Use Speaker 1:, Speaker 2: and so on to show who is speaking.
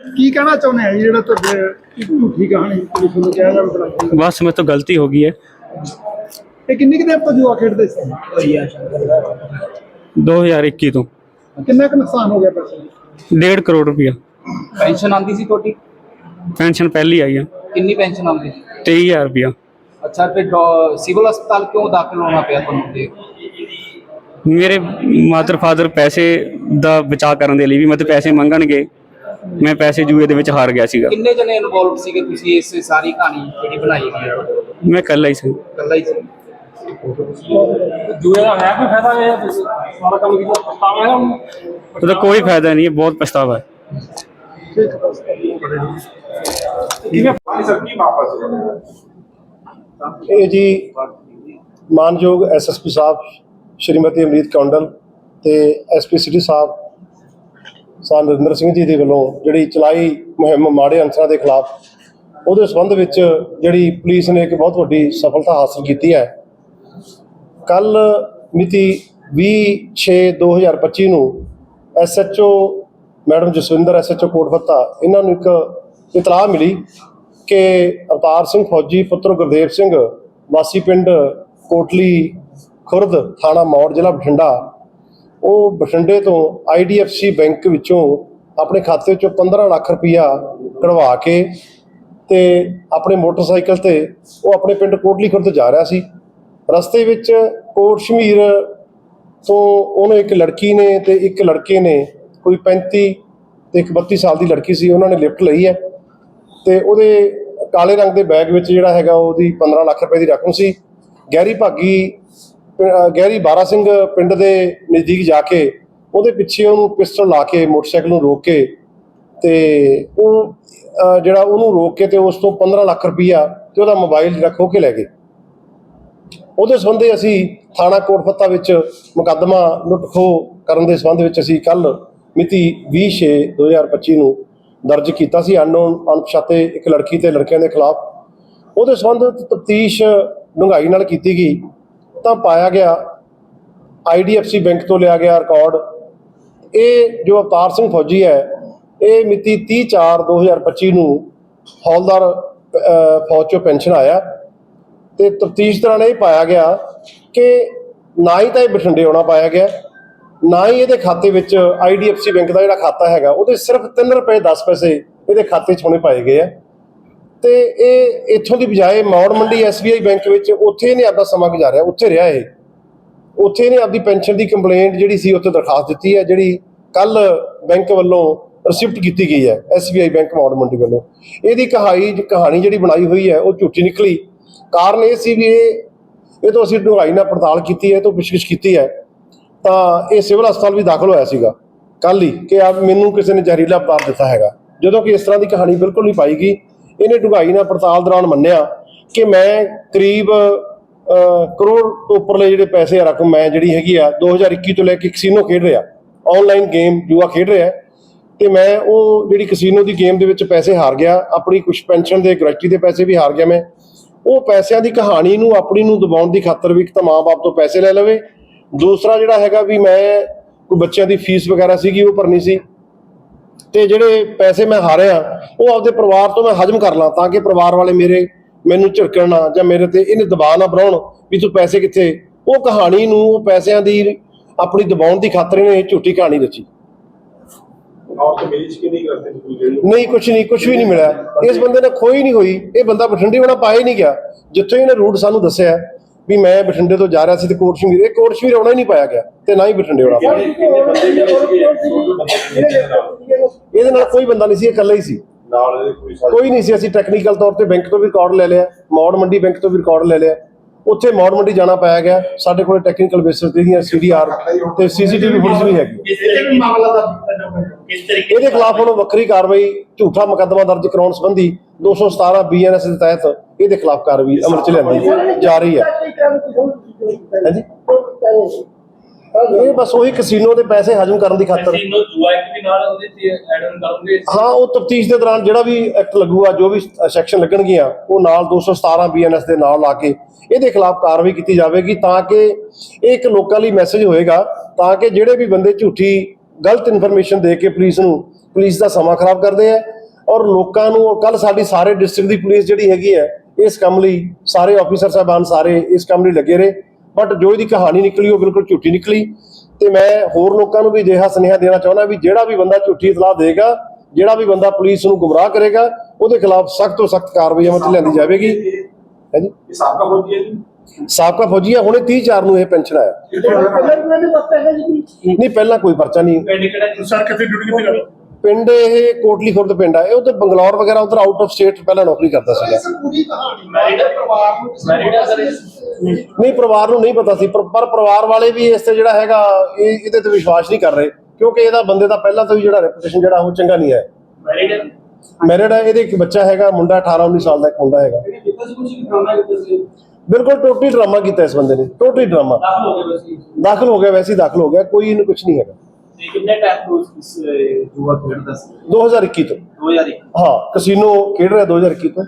Speaker 1: ਕੀ ਕਹਿਣਾ ਚਾਹੁੰਦੇ ਆ ਜਿਹੜਾ ਤੁਹਾਡੇ ਝੂਠੀ ਕਹਾਣੀ ਪੁਲਿਸ ਨੂੰ ਕਿਹਾ ਜਾ ਰਿਹਾ।
Speaker 2: ਬਸ ਮੇਰੇ ਤੋਂ ਗਲਤੀ ਹੋ ਗਈ ਹੈ।
Speaker 1: ਇਹ ਕਿੰਨੀ ਕਿ ਦੇਰ ਤੋਂ ਜੂਆ ਖੇਡਦੇ ਸੀ?
Speaker 2: 2021 ਤੋਂ।
Speaker 1: ਕਿੰਨਾ ਕੁ ਨੁਕਸਾਨ ਹੋ ਗਿਆ ਪੈਸੇ?
Speaker 2: 1.5 ਕਰੋੜ ਰੁਪਇਆ।
Speaker 3: ਪੈਨਸ਼ਨ ਆਂਦੀ ਸੀ ਤੁਹਾਡੀ?
Speaker 2: ਪੈਨਸ਼ਨ ਪਹਿਲੀ ਆਈ ਹੈ
Speaker 3: ਕਿੰਨੀ ਪੈਨਸ਼ਨ ਆਉਂਦੀ
Speaker 2: 23000 ਰੁਪਇਆ।
Speaker 3: ਅੱਛਾ ਫਿਰ ਸਿਵਲ ਹਸਪਤਾਲ ਕਿਉਂ ਦਾਖਲ ਹੋਣਾ ਪਿਆ ਤੁਹਾਨੂੰ ਤੇ?
Speaker 2: ਮੇਰੇ ਮਾਦਰ ਫਾਦਰ ਪੈਸੇ ਦਾ ਬਚਾਅ ਕਰਨ ਦੇ ਲਈ ਵੀ ਮਤਲਬ ਪੈਸੇ ਮੰਗਣਗੇ। ਮੈਂ ਪੈਸੇ ਜੂਏ ਦੇ ਵਿੱਚ ਹਾਰ ਗਿਆ ਸੀਗਾ।
Speaker 3: ਕਿੰਨੇ ਜਣੇ ਇਨਵੋਲਵ ਸੀਗੇ ਤੁਸੀਂ ਇਸ ਸਾਰੀ ਕਹਾਣੀ ਜਿਹੜੀ ਬਣਾਈ ਗਈ ਹੈ?
Speaker 2: ਮੈਂ ਇਕੱਲਾ ਹੀ ਸੀ।
Speaker 3: ਇਕੱਲਾ ਹੀ ਸੀ।
Speaker 4: ਜੂਏ ਦਾ ਹੈ ਕੋਈ ਫਾਇਦਾ ਇਹ ਸਾਰਾ ਕੰਮ ਕੀਤਾ ਪਛਤਾਵਾ ਹੈ
Speaker 2: ਉਹਦਾ ਕੋਈ ਫਾਇਦਾ ਨਹੀਂ ਹੈ ਬਹੁਤ ਪਛਤਾਵਾ ਹੈ।
Speaker 5: ਇਹ ਜੀ ਮਾਨਯੋਗ ਐਸਐਸਪੀ ਸਾਹਿਬ ਸ਼੍ਰੀਮਤੀ ਅਮਰੀਤ ਕੌਂਡਲ ਤੇ ਐਸਪੀ ਸਿਟੀ ਸਾਹਿਬ ਸਾਹਿਬ ਨਰਿੰਦਰ ਸਿੰਘ ਜੀ ਦੇ ਵੱਲੋਂ ਜਿਹੜੀ ਚਲਾਈ ਮੁਹਿੰਮ ਮਾੜੇ ਅਨਸਰਾਂ ਦੇ ਖਿਲਾਫ, ਉਹਦੇ ਸੰਬੰਧ ਵਿੱਚ ਜਿਹੜੀ ਪੁਲਿਸ ਨੇ ਇੱਕ ਬਹੁਤ ਵੱਡੀ ਸਫਲਤਾ ਹਾਸਲ ਕੀਤੀ ਹੈ। ਕੱਲ ਮਿਤੀ 20/6/2025 ਨੂੰ SHO madam Jaswinder SHO Kotfatta ਇਹਨਾਂ ਨੂੰ ਇੱਕ ਇਤਲਾਹ ਮਿਲੀ ਕਿ ਅਵਤਾਰ ਸਿੰਘ ਫੌਜੀ, ਪੁੱਤਰ ਗੁਰਦੇਵ ਸਿੰਘ, ਵਾਸੀ ਪਿੰਡ ਕੋਟਲੀ ਖੁਰਦ ਥਾਣਾ ਮੌੜ, ਜ਼ਿਲ੍ਹਾ ਬਠਿੰਡਾ ਉਹ ਬਠਿੰਡੇ ਤੋਂ ਆਈਡੀਐਫਸੀ ਬੈਂਕ ਵਿੱਚੋਂ ਆਪਣੇ ਖਾਤੇ ਚੋਂ 15 ਲੱਖ ਰੁਪਇਆ ਕਢਵਾ ਕੇ ਤੇ ਆਪਣੇ ਮੋਟਰਸਾਈਕਲ ਤੇ ਉਹ ਆਪਣੇ ਪਿੰਡ ਕੋਟਲੀ ਖੁਰਦ ਜਾ ਰਿਹਾ ਸੀ। ਰਸਤੇ ਵਿੱਚ ਕੋਟ ਸ਼ਮੀਰ ਤੋਂ ਉਹਨੂੰ ਇੱਕ ਲੜਕੀ ਨੇ ਤੇ ਇੱਕ ਲੜਕੇ ਨੇ, ਕੋਈ 35 ਤੇ ਇੱਕ 32 ਸਾਲ ਦੀ ਲੜਕੀ ਸੀ, ਉਹਨਾਂ ਨੇ ਲਿਫਟ ਲਈ ਹੈ ਤੇ ਉਹਦੇ ਕਾਲੇ ਰੰਗ ਦੇ ਬੈਗ ਵਿੱਚ ਜਿਹੜਾ ਹੈਗਾ ਉਹਦੀ 15 ਲੱਖ ਰੁਪਏ ਦੀ ਰਕਮ ਸੀ। ਗਹਿਰੀ ਭਾਗੀ ਗਹਿਰੀ ਬਾਰਾ ਸਿੰਘ ਪਿੰਡ ਦੇ ਨਜ਼ਦੀਕ ਜਾ ਕੇ ਉਹਦੇ ਪਿੱਛੇ ਉਹਨੂੰ ਪਿਸਟਲ ਲਾ ਕੇ, ਮੋਟਰਸਾਈਕਲ ਨੂੰ ਰੋਕ ਕੇ ਤੇ ਉਹ ਜਿਹੜਾ ਉਹਨੂੰ ਰੋਕ ਕੇ ਤੇ ਉਸ ਤੋਂ 15 ਲੱਖ ਰੁਪਈਆ ਤੇ ਉਹਦਾ ਮੋਬਾਈਲ ਜਿਹੜਾ ਖੋਹ ਕੇ ਲੈ ਗਏ। ਉਹਦੇ ਸੰਬੰਧੇ ਅਸੀਂ ਥਾਣਾ ਕੋਟਫੱਤਾ ਵਿੱਚ ਮੁਕੱਦਮਾ ਲੁੱਟ ਖੋਹ ਕਰਨ ਦੇ ਸੰਬੰਧ ਵਿੱਚ ਅਸੀਂ ਕੱਲ ਮਿਤੀ 20/6/2025 ਨੂੰ ਦਰਜ ਕੀਤਾ ਸੀ। ਅਨਨੋਨ, ਅਣਪਛਾਤੇ ਇੱਕ ਲੜਕੀ ਤੇ ਲੜਕਿਆਂ ਦੇ ਖਿਲਾਫ। ਉਹਦੇ ਸੰਬੰਧ ਤਫਤੀਸ਼ ਡੂੰਘਾਈ ਨਾਲ ਕੀਤੀ ਗਈ। ਤਾਂ ਪਾਇਆ ਗਿਆ। ਆਈਡੀਐਫਸੀ ਬੈਂਕ ਤੋਂ ਲਿਆ ਗਿਆ ਰਿਕਾਰਡ ਇਹ ਜੋ ਅਵਤਾਰ ਸਿੰਘ ਫੌਜੀ ਹੈ, ਇਹ ਮਿਤੀ 30/4/2025 ਨੂੰ ਹੌਲਦਾਰ ਫੌਜ ਚੋਂ ਪੈਨਸ਼ਨ ਆਇਆ। ਤੇ ਤਫਤੀਸ਼ ਦੌਰਾਨ ਇਹ ਪਾਇਆ ਗਿਆ ਕਿ ਨਾ ਹੀ ਤਾਂ ਇਹ ਬਠਿੰਡੇ ਆਉਣਾ ਪਾਇਆ ਗਿਆ, ਨਾ ਹੀ ਇਹਦੇ ਖਾਤੇ ਵਿੱਚ ਆਈਡੀਐਫਸੀ ਬੈਂਕ ਦਾ ਜਿਹੜਾ ਖਾਤਾ ਹੈਗਾ, ਉਹਦੇ ਸਿਰਫ 3 ਰੁਪਏ 10 ਪੈਸੇ ਇਹਦੇ ਖਾਤੇ 'ਚ ਹੋਣੇ ਪਾਏ ਗਏ ਆ। ਤੇ ਇਹ ਇੱਥੋਂ ਦੀ ਬਜਾਏ ਮੌੜ ਮੰਡੀ ਐਸਬੀਆਈ ਬੈਂਕ ਵਿੱਚ ਉੱਥੇ ਇਹਨੇ ਆਪਦਾ ਸਮਾਂ ਗੁਜ਼ਾਰਿਆ, ਉੱਥੇ ਰਿਹਾ ਇਹ। ਉੱਥੇ ਇਹਨੇ ਆਪਦੀ ਪੈਨਸ਼ਨ ਦੀ ਕੰਪਲੇਂਟ ਜਿਹੜੀ ਸੀ ਉੱਥੇ ਦਰਖਾਸਤ ਦਿੱਤੀ ਹੈ, ਜਿਹੜੀ ਕੱਲ ਬੈਂਕ ਵੱਲੋਂ ਰਿਸਿਪਟ ਕੀਤੀ ਗਈ ਹੈ ਐਸਬੀਆਈ ਬੈਂਕ ਮੌੜ ਮੰਡੀ ਵੱਲੋਂ। ਇਹਦੀ ਕਹਾਣੀ ਕਹਾਣੀ ਜਿਹੜੀ ਬਣਾਈ ਹੋਈ ਹੈ, ਉਹ ਝੂਠੀ ਨਿਕਲੀ। ਕਾਰਨ ਇਹ ਸੀ ਵੀ ਇਹ ਇਹ ਤੋਂ ਅਸੀਂ ਡੂੰਘਾਈ ਨਾਲ ਪੜਤਾਲ ਕੀਤੀ ਹੈ ਤੋਂ ਪੁੱਛਗਿੱਛ ਕੀਤੀ ਹੈ। ਤਾਂ ਇਹ ਸਿਵਲ ਹਸਪਤਾਲ ਵੀ ਦਾਖਲ ਹੋਇਆ ਸੀਗਾ। ਕੱਲ ਹੀ ਕਿ ਆ ਮੈਨੂੰ ਕਿਸੇ ਨੇ ਜ਼ਹਿਰੀਲਾ ਪਦਾਰਥ ਦਿੱਤਾ ਹੈਗਾ। ਜਦੋਂ ਕਿ ਇਸ ਤਰ੍ਹਾਂ ਦੀ ਕਹਾਣੀ ਬਿਲਕੁਲ ਨਹੀਂ ਪਾਈ ਗਈ। ਇਹਨੇ ਡੂੰਘਾਈ ਨਾਲ ਪੜਤਾਲ ਦੌਰਾਨ ਮੰਨਿਆ ਕਿ ਮੈਂ ਕਰੀਬ ਕਰੋੜ ਤੋਂ ਉੱਪਰਲੇ ਜਿਹੜੇ ਪੈਸੇ ਆ ਰਕਮ ਮੈਂ ਜਿਹੜੀ ਹੈਗੀ ਆ 2021 ਤੋਂ ਲੈ ਕੇ ਕਸੀਨੋ ਖੇਡ ਰਿਹਾ ਆਨਲਾਈਨ ਗੇਮ ਜੂਆ ਖੇਡ ਰਿਹਾ, ਤੇ ਮੈਂ ਉਹ ਜਿਹੜੀ ਕਸੀਨੋ ਦੀ ਗੇਮ ਦੇ ਵਿੱਚ ਪੈਸੇ ਹਾਰ ਗਿਆ, ਆਪਣੀ ਕੁਝ ਪੈਨਸ਼ਨ ਦੇ ਗ੍ਰੈਚੁਟੀ ਦੇ ਪੈਸੇ ਵੀ ਹਾਰ ਗਿਆ ਮੈਂ। ਉਹ ਪੈਸਿਆਂ ਦੀ ਕਹਾਣੀ ਨੂੰ, ਆਪਣੀ ਨੂੰ ਦਬਾਉਣ ਦੀ ਖਾਤਰ ਵੀ ਇੱਕ ਤਾਂ ਮਾਂ-ਬਾਪ ਤੋਂ ਪੈਸੇ ਲੈ ਲਵੇ। ਦੂਸਰਾ ਜਿਹੜਾ ਹੈਗਾ ਵੀ ਮੈਂ, ਕੋਈ ਬੱਚਿਆਂ ਦੀ ਫੀਸ ਵਗੈਰਾ ਸੀਗੀ, ਉਹ ਭਰਨੀ ਸੀ। ਤੇ ਜਿਹੜੇ ਪੈਸੇ ਮੈਂ ਹਾਰਿਆ ਉਹ ਆਪਦੇ ਪਰਿਵਾਰ ਤੋਂ ਮੈਂ ਹਜਮ ਕਰ ਲਾਂ ਤਾਂ ਕਿ ਪਰਿਵਾਰ ਵਾਲੇ ਮੇਰੇ ਮੈਨੂੰ ਝਿੜਕਣ ਨਾ ਜਾਂ ਮੇਰੇ ਤੇ ਇਹਨੇ ਦਬਾਅ ਨਾ ਬਣਾਉਣ ਵੀ ਤੂੰ ਪੈਸੇ ਕਿੱਥੇ? ਉਹ ਕਹਾਣੀ ਨੂੰ ਉਹ ਪੈਸਿਆਂ ਦੀ ਆਪਣੀ ਦਬਾਉਣ ਦੀ ਖਾਤਰ ਇਹਨੇ ਇਹ ਝੂਠੀ ਕਹਾਣੀ ਰਚੀ ਨਹੀਂ ਕੁਛ ਨਹੀਂ ਕੁਛ ਵੀ ਨਹੀਂ ਮਿਲਿਆ। ਇਸ ਬੰਦੇ ਨੇ ਖੋਈ ਨਹੀਂ ਹੋਈ। ਇਹ ਬੰਦਾ ਬਠਿੰਡੇ ਹੋਣਾ ਪਾਇਆ ਹੀ ਨਹੀਂ ਗਿਆ। ਜਿੱਥੋਂ ਇਹਨੇ ਰੂਟ ਸਾਨੂੰ ਦੱਸਿਆ ਵੀ ਮੈਂ ਬਠਿੰਡੇ ਤੋਂ ਜਾ ਰਿਹਾ ਸੀ ਤੇ ਕੋਟ ਸ਼ਮੀਰ ਇਹ ਕੋਟ ਸ਼ਮੀਰ ਆਉਣਾ ਹੀ ਨਹੀਂ ਪਾਇਆ ਗਿਆ ਤੇ ਨਾ ਹੀ ਬਠਿੰਡੇ ਹੋਣਾ ਪਾਇਆ। ਇਹਦੇ ਨਾਲ ਕੋਈ ਬੰਦਾ ਨਹੀਂ ਸੀ ਇਹ ਇਕੱਲਾ ਹੀ ਸੀ। ਕੋਈ ਨਹੀਂ ਸੀ ਅਸੀਂ ਟੈਕਨੀਕਲ ਤੌਰ ਤੇ ਬੈਂਕ ਤੋਂ ਵੀ ਰਿਕਾਰਡ ਲੈ ਲਿਆ ਮੌੜ ਮੰਡੀ ਬੈਂਕ ਤੋਂ ਵੀ ਰਿਕਾਰਡ ਲੈ ਲਿਆ। ਉੱਥੇ ਮੌੜ ਮੰਡੀ ਜਾਣਾ ਪਾਇਆ ਗਿਆ। ਸਾਡੇ ਕੋਲ ਟੈਕਨੀਕਲ ਬੇਸਿਸ ਤੇ ਦੀਆਂ ਸੀਡੀਆਰ ਤੇ ਸੀਸੀਟੀਵੀ ਫੁਟੇਜ ਵੀ ਹੈਗੀ। ਇਹਦੇ ਖਿਲਾਫ ਹੁਣ ਵੱਖਰੀ ਕਾਰਵਾਈ ਝੂਠਾ ਮੁਕੱਦਮਾ ਦਰਜ ਕਰਾਉਣ ਸੰਬੰਧੀ 217 ਬੀਐਨਐਸ ਦੇ ਤਹਿਤ ਇਹਦੇ ਖਿਲਾਫ ਕਾਰਵਾਈ ਅਮਲ ਚ ਲਿਆਂਦੀ ਜਾ ਰਹੀ ਹੈ। ਹਾਂਜੀ? ਇਹ ਬਸ ਉਹੀ ਕਸੀਨੋ ਦੇ ਪੈਸੇ ਹਜਮ ਕਰਨ ਦੀ ਖਾਤਰ।
Speaker 4: ਕੈਸੀਨੋ ਜੂਆ ਇੱਕ ਵੀ ਨਾਲ ਉਹਦੇ ਤੇ ਐਡ ਆਨ ਕਰੋਗੇ
Speaker 5: ਹਾਂ ਉਹ ਤਫਤੀਸ਼ ਦੇ ਦੌਰਾਨ ਜਿਹੜਾ ਵੀ ਐਕਟ ਲੱਗੂਗਾ ਜੋ ਵੀ ਸੈਕਸ਼ਨ ਲੱਗਣਗੀਆਂ ਉਹ ਨਾਲ 217 ਬੀਐਨਐਸ ਦੇ ਨਾਲ ਲਾ ਕੇ ਇਹਦੇ ਖਿਲਾਫ ਕਾਰਵਾਈ ਕੀਤੀ ਜਾਵੇਗੀ ਤਾਂ ਕਿ ਇਹ ਇੱਕ ਲੋਕਾਂ ਲਈ ਮੈਸੇਜ ਹੋਏਗਾ ਤਾਂ ਕਿ ਜਿਹੜੇ ਵੀ ਬੰਦੇ ਝੂਠੀ ਗਲਤ ਇਨਫੋਰਮੇਸ਼ਨ ਦੇ ਕੇ ਪੁਲਿਸ ਨੂੰ ਪੁਲਿਸ ਦਾ ਸਮਾਂ ਖਰਾਬ ਕਰਦੇ ਆ ਔਰ ਲੋਕਾਂ ਨੂੰ ਕੱਲ ਸਾਡੀ ਸਾਰੇ ਡਿਸਟ੍ਰਿਕਟ ਦੀ ਪੁਲਿਸ ਜਿਹੜੀ ਹੈਗੀ ਹੈ ਇਸ ਕੰਮ ਲਈ ਸਾਰੇ ਆਫੀਸਰ ਸਾਹਿਬਾਨ ਸਾਰੇ ਇਸ ਕੰਮ ਲਈ ਲੱਗੇ ਰਹੇ। ਬਟ ਜੋ ਇਹਦੀ ਕਹਾਣੀ ਨਿਕਲੀ ਉਹ ਬਿਲਕੁਲ ਝੂਠੀ ਨਿਕਲੀ। ਤੇ ਮੈਂ ਹੋਰ ਲੋਕਾਂ ਨੂੰ ਵੀ ਅਜਿਹਾ ਸੁਨੇਹਾ ਦੇਣਾ ਚਾਹੁੰਦਾ ਵੀ ਜਿਹੜਾ ਵੀ ਬੰਦਾ ਝੂਠੀ ਇਤਲਾਹ ਦੇਗਾ ਜਿਹੜਾ ਵੀ ਬੰਦਾ ਪੁਲਿਸ ਨੂੰ ਗੁੰਮਰਾਹ ਕਰੇਗਾ ਉਹਦੇ ਖਿਲਾਫ ਸਖਤ ਤੋਂ ਸਖਤ ਕਾਰਵਾਈ ਅਮਲ 'ਚ ਲਿਆਂਦੀ ਜਾਵੇਗੀ। ਹੈ ਜੀ।
Speaker 4: ਸਾਬਕਾ ਫੌਜੀ ਹੈ ਜੀ।
Speaker 5: ਸਾਬਕਾ ਫੌਜੀ ਆ ਹੁਣੇ 30 ਚਾਰ ਨੂੰ ਇਹ ਪੈਨਸ਼ਨ ਆਇਆ। ਨਹੀਂ ਪਹਿਲਾਂ ਕੋਈ ਪਰਚਾ ਨਹੀਂ।
Speaker 4: ਪਿੰਡ ਕਿਹੜਾ
Speaker 1: ਸਰ ਕਿੱਥੇ ਡਿਊਟੀ ਕਿੱਥੇ ਕਰ
Speaker 5: ਪਿੰਡ ਇਹ ਕੋਟਲੀ ਖੁਰਦ ਪਿੰਡ ਆ। ਇਹ ਉਧਰ ਬੰਗਲੌਰ ਵਗੈਰਾ ਉਧਰ ਆਊਟ ਆਫ ਸਟੇਟ ਪਹਿਲਾਂ ਨੌਕਰੀ ਕਰਦਾ ਸੀਗਾ।
Speaker 1: ਪੂਰੀ ਕਹਾਣੀ
Speaker 4: ਮੈਰਿਡ ਪਰਿਵਾਰ ਨੂੰ ਮੈਰਿਡ ਹੈ ਸਰ
Speaker 5: ਨਹੀਂ ਪਰਿਵਾਰ ਨੂੰ ਨਹੀਂ ਪਤਾ ਸੀ ਪਰ ਪਰ ਪਰਿਵਾਰ ਵਾਲੇ ਵੀ ਇਸ ਤੇ ਜਿਹੜਾ ਹੈਗਾ ਇਹ ਇਹਦੇ ਤੇ ਵਿਸ਼ਵਾਸ ਨਹੀਂ ਕਰ ਰਹੇ ਕਿਉਂਕਿ ਇਹਦਾ ਬੰਦੇ ਦਾ ਪਹਿਲਾਂ ਤੋਂ ਹੀ ਜਿਹੜਾ ਰੈਪੂਟੇਸ਼ਨ ਜਿਹੜਾ ਉਹ ਚੰਗਾ ਨਹੀਂ ਹੈ।
Speaker 4: ਮੈਰਿਡ ਹੈ?
Speaker 5: ਮੈਰਿਡ ਹੈ ਇਹਦੇ ਇੱਕ ਬੱਚਾ ਹੈਗਾ ਮੁੰਡਾ 18 19 ਸਾਲ ਦਾ ਇੱਕ ਮੁੰਡਾ ਹੈਗਾ। ਬਿਲਕੁਲ ਟੋਟਲੀ ਡਰਾਮਾ ਕੀਤਾ ਇਸ ਬੰਦੇ ਨੇ ਟੋਟਲੀ ਡਰਾਮਾ।
Speaker 4: ਦਾਖਲ ਹੋ
Speaker 5: ਦਾਖਲ ਗਿਆ ਵੈਸੇ ਦਾਖਲ ਹੋ ਗਿਆ ਕੋਈ ਇਹਨੂੰ ਕੁਝ ਨਹੀਂ ਹੈਗਾ।
Speaker 4: ਕਿੰਨੇ ਟਾਈਮ ਤੋਂ ਇਸ ਜੂਆ ਖੇਡਦਾ ਸੀ?
Speaker 5: 2021 ਤੋਂ।
Speaker 4: 2001
Speaker 5: ਹਾਂ ਕਸੀਨੋ ਖੇਡ ਰਿਹਾ 2021 ਤੋਂ।